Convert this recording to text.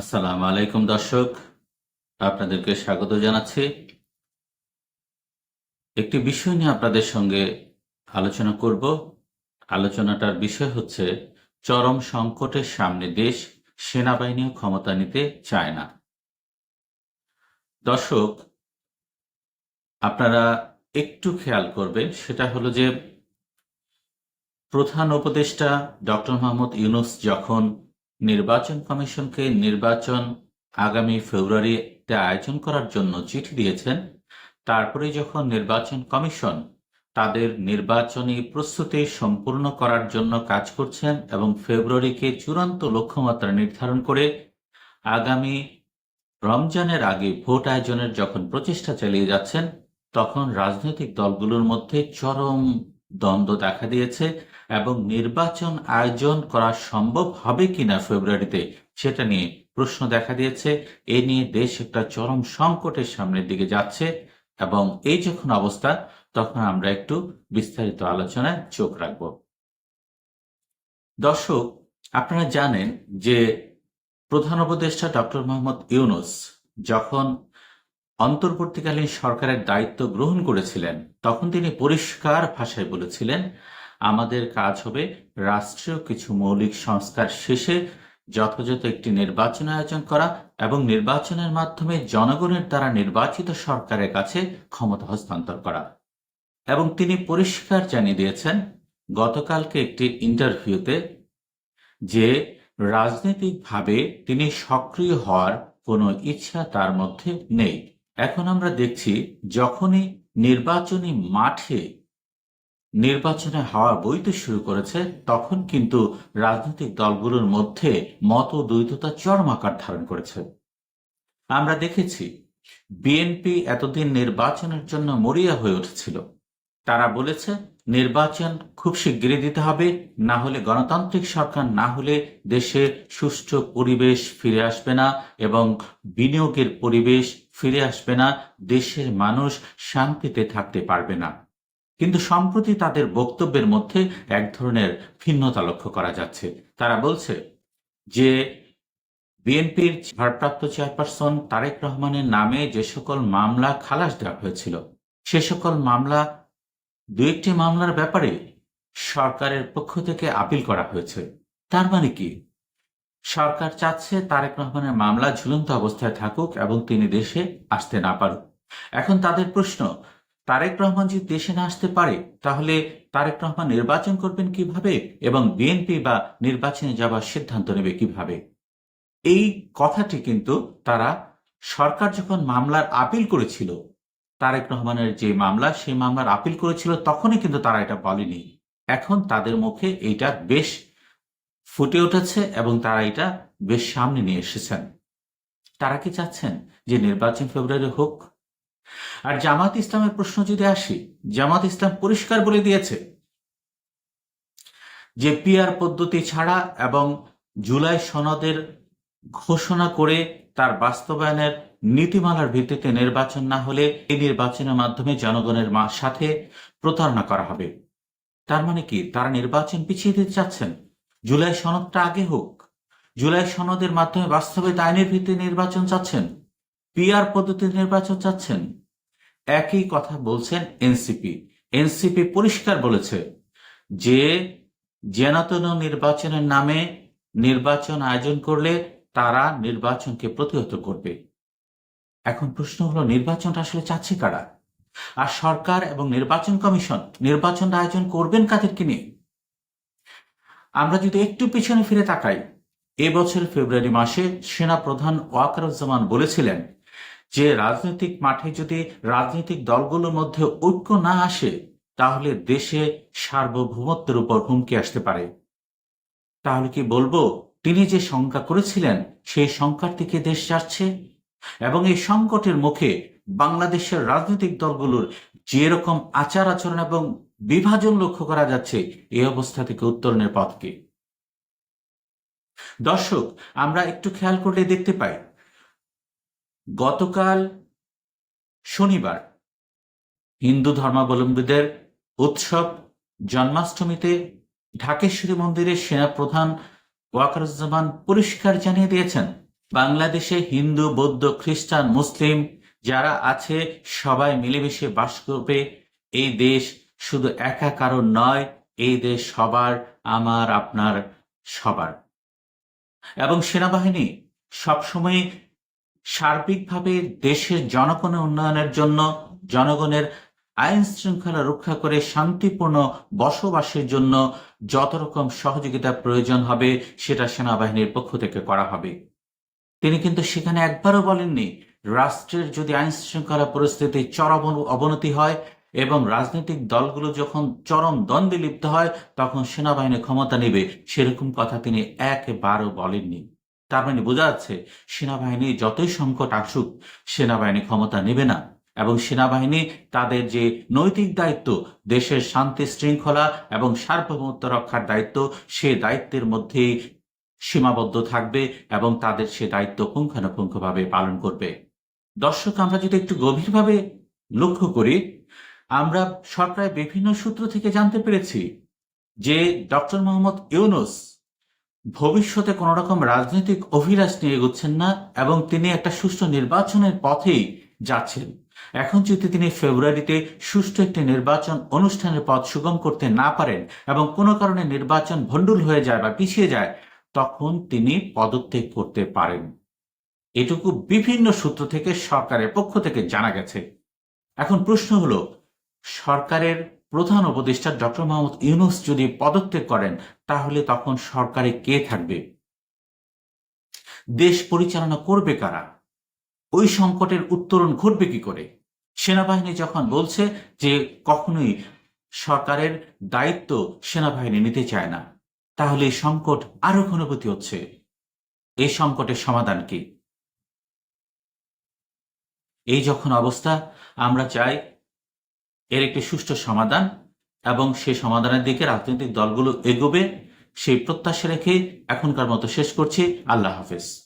আসসালামু আলাইকুম দর্শক, আপনাদেরকে স্বাগত জানাচ্ছি। একটি বিষয় নিয়ে আপনাদের সঙ্গে আলোচনা করব। আলোচনাটার বিষয় হচ্ছে, চরম সংকটের সামনে দেশ সেনাবাহিনীও ক্ষমতা নিতে চায় না। দর্শক, আপনারা একটু খেয়াল করবেন, সেটা হলো যে প্রধান উপদেষ্টা ডক্টর মোহাম্মদ ইউনুস যখন নির্বাচন কমিশনকে নির্বাচন আগামী ফেব্রুয়ারিতে আয়োজন করার জন্য চিঠি দিয়েছেন। তারপরে যখন নির্বাচন কমিশন তাদের নির্বাচনী প্রস্তুতি সম্পূর্ণ করার জন্য কাজ করছেন এবং ফেব্রুয়ারিকে চূড়ান্ত লক্ষ্যমাত্রা নির্ধারণ করে আগামী রমজানের আগে ভোট আয়োজনের যখন প্রচেষ্টা চালিয়ে যাচ্ছেন, তখন রাজনৈতিক দলগুলোর মধ্যে চরম দ্বন্দ্ব দেখা দিয়েছে এবং নির্বাচন আয়োজন করা সম্ভব হবে কিনা ফেব্রুয়ারিতে সেটা নিয়ে প্রশ্ন দেখা দিয়েছে। এ নিয়ে দেশ একটা চরম সংকটের সামনের দিকে যাচ্ছে এবং এই যখন অবস্থা, তখন আমরা একটু বিস্তারিত আলোচনায় চোখ রাখব। দর্শক, আপনারা জানেন যে প্রধান উপদেষ্টা ডক্টর মোহাম্মদ ইউনুস যখন অন্তর্বর্তীকালীন সরকারের দায়িত্ব গ্রহণ করেছিলেন। তখন তিনি পরিষ্কার ভাষায় বলেছিলেন, আমাদের কাজ হবে রাষ্ট্রীয় কিছু মৌলিক সংস্কার শেষে যথাযথ একটি নির্বাচন আয়োজন করা এবং নির্বাচনের মাধ্যমে জনগণের দ্বারা নির্বাচিত সরকারের কাছে ক্ষমতা হস্তান্তর করা। এবং তিনি পরিষ্কার জানিয়ে দিয়েছেন, গতকালকে একটি ইন্টারভিউতে যে রাজনৈতিকভাবে তিনি সক্রিয় হওয়ার কোনো ইচ্ছা তার মধ্যে নেই। এখন আমরা দেখছি যখনই নির্বাচনী মাঠে নির্বাচনে হাওয়া বইতে শুরু করেছে, তখন কিন্তু রাজনৈতিক দলগুলোর মধ্যে মত দ্বৈততা চরম আকার ধারণ করেছে। আমরা দেখেছি বিএনপি এতদিন নির্বাচনের জন্য মরিয়া হয়ে উঠেছিল। তারা বলেছে নির্বাচন খুব শিগগিরই দিতে হবে। না হলে গণতান্ত্রিক সরকার, না হলে দেশে সুষ্ঠু পরিবেশ ফিরে আসবে না এবং বিনিয়োগের পরিবেশ ফিরে আসবে না। দেশের মানুষ শান্তিতে থাকতে পারবে না। কিন্তু সম্প্রতি তাদের বক্তব্যের মধ্যে এক ধরনের ভিন্নতা লক্ষ্য করা যাচ্ছে। তারা বলছে যে, বিএনপির ভারপ্রাপ্ত চেয়ারপারসন তারেক রহমানের নামে যে সকল মামলা খালাস দেওয়া হয়েছিল, সে সকল মামলা দু একটি মামলার ব্যাপারে সরকারের পক্ষ থেকে আপিল করা হয়েছে। তার মানে কি? সরকার চাচ্ছে তারেক রহমানের মামলা ঝুলন্ত অবস্থায় থাকুক এবং তিনি দেশে আসতে না পারুক। এখন তাদের প্রশ্ন, তারেক রহমান যদি দেশে না আসতে পারে, তাহলে তারেক রহমান নির্বাচন করবেন কীভাবে এবং বিএনপি বা নির্বাচনে যাবার সিদ্ধান্ত নেবে কীভাবে? এই কথাটি কিন্তু তারা সরকার যখন মামলার আপিল করেছিল তারেক রহমানের যে মামলা, সেই মামলার আপিল করেছিল, তখনই কিন্তু তারা এটা বলেনি। এখন তাদের মুখে এইটা বেশ ফুটে উঠেছে এবং তারা এটা বেশ সামনে নিয়ে এসেছেন। তারা কি চাচ্ছেন যে নির্বাচন ফেব্রুয়ারি হোক? আর জামাত ইসলামের প্রশ্ন যদি আসি, জামাত ইসলাম পরিষ্কার বলে দিয়েছে যে পিয়ার পদ্ধতি ছাড়া এবং জুলাই সনদের ঘোষণা করে তার বাস্তবায়নের নীতিমালার ভিত্তিতে নির্বাচন না হলে এই নির্বাচনের মাধ্যমে জনগণের সাথে প্রতারণা করা হবে। তার মানে কি? তারা নির্বাচন পিছিয়ে দিতে চাচ্ছেন। জুলাই সনদটা আগে হোক। জুলাই সনদের মাধ্যমে বাস্তবায়িত আইনের ভিত্তিতে নির্বাচন চাচ্ছেন। পিআর পদ্ধতির নির্বাচন চাচ্ছেন। একই কথা বলছেন এনসিপি। এনসিপি পরিষ্কার বলেছে যে জেনাতন নির্বাচনের নামে নির্বাচন আয়োজন করলে তারা নির্বাচনকে প্রতিহত করবে। এখন প্রশ্ন হলো, নির্বাচনটা আসলে চাচ্ছে কারা? আর সরকার এবং নির্বাচন কমিশন নির্বাচন আয়োজন করবেন কাদেরকে নিয়ে? আমরা যদি একটু পিছনে ফিরে তাকাই এবছর ফেব্রুয়ারি মাসে সেনা প্রধান ওয়াকারুজ্জামান বলেছিলেন যে, রাজনৈতিক মাঠে যদি রাজনৈতিক দলগুলোর মধ্যে ঐক্য না আসে, তাহলে দেশে সার্বভৌমত্বের উপর হুমকি আসতে পারে। তাহলে কি বলব, তিনি যে শঙ্কা করেছিলেন, সেই শঙ্কার থেকে দেশ যাচ্ছে? এবং এই সংকটের মুখে বাংলাদেশের রাজনৈতিক দলগুলোর যে রকম আচার আচরণ এবং বিভাজন লক্ষ্য করা যাচ্ছে, এই অবস্থা থেকে উত্তরণের পথকে। দর্শক, আমরা একটু খেয়াল করলে দেখতে পাই, গতকাল শনিবার হিন্দু ধর্মাবলম্বীদের উৎসব জন্মাষ্টমীতে ঢাকেশ্বরী মন্দিরের সেনাপ্রধান ওয়াকারুজ্জামান পরিষ্কার জানিয়ে দিয়েছেন বাংলাদেশে হিন্দু, বৌদ্ধ, খ্রিস্টান, মুসলিম যারা আছে, সবাই মিলেমিশে বাস করবে। এই দেশ শুধু একা কারণ নয়, এই দেশ সবার, আমার, আপনার, সবার। এবং সেনাবাহিনী সবসময় সার্বিকভাবে দেশের জনগণের উন্নয়নের জন্য, জনগণের আইন শৃঙ্খলা রক্ষা করে শান্তিপূর্ণ বসবাসের জন্য যত রকম সহযোগিতা প্রয়োজন হবে, সেটা সেনাবাহিনীর পক্ষ থেকে করা হবে। তিনি কিন্তু সেখানে একবারও বলেননি, রাষ্ট্রের যদি আইন শৃঙ্খলা পরিস্থিতি চরম অবনতি হয় এবং রাজনৈতিক দলগুলো যখন চরম দ্বন্দ্বে লিপ্ত হয়, তখন সেনাবাহিনী ক্ষমতা নেবে, সেরকম কথা তিনি একবারও বলেননি। তার মানে বোঝা যাচ্ছে, সেনাবাহিনী যতই সংকট আসুক, সেনাবাহিনী ক্ষমতা নেবে না এবং সেনাবাহিনী তাদের যে নৈতিক দায়িত্ব, দেশের শান্তি শৃঙ্খলা এবং সার্বভৌমত্ব রক্ষার দায়িত্ব, সে দায়িত্বের মধ্যেই সীমাবদ্ধ থাকবে এবং তাদের সে দায়িত্ব পুঙ্খানুপুঙ্খভাবে পালন করবে। দর্শক, আমরা যদি একটু গভীরভাবে লক্ষ্য করি, আমরা সরকারের বিভিন্ন সূত্র থেকে জানতে পেরেছি যে ডক্টর মোহাম্মদ ইউনুস ভবিষ্যতে কোন রকম রাজনৈতিক অভিলাষ নিয়ে এগোচ্ছেন না এবং তিনি একটা সুষ্ঠু নির্বাচনের পথেই যাচ্ছেন। এখন যদি তিনি ফেব্রুয়ারিতে সুষ্ঠু একটি নির্বাচন অনুষ্ঠানের পথ সুগম করতে না পারেন এবং কোনো কারণে নির্বাচন ভণ্ডুল হয়ে যায় বা পিছিয়ে যায় তখন তিনি পদত্যাগ করতে পারেন। এটুকু বিভিন্ন সূত্র থেকে সরকারের পক্ষ থেকে জানা গেছে। এখন প্রশ্ন হলো, সরকারের প্রধান উপদেষ্টা ডক্টর মোহাম্মদ ইউনুস যদি পদত্যাগ করেন, তাহলে তখন সরকারে কে থাকবে? দেশ পরিচালনা করবে কারা? ওই সংকটের উত্তরণ ঘটবে কি করে? সেনাবাহিনী যখন বলছে যে কখনোই সরকারের দায়িত্ব সেনাবাহিনী নিতে চায় না তাহলে এই সংকট আরও ঘনীভূতি হচ্ছে। এই সংকটের সমাধান কি? এই যখন অবস্থা, আমরা চাই এর একটি সুষ্ঠু সমাধান এবং সেই সমাধানের দিকে রাজনৈতিক দলগুলো এগোবে, সেই প্রত্যাশা রেখে এখনকার মতো শেষ করছি। আল্লাহ হাফেজ।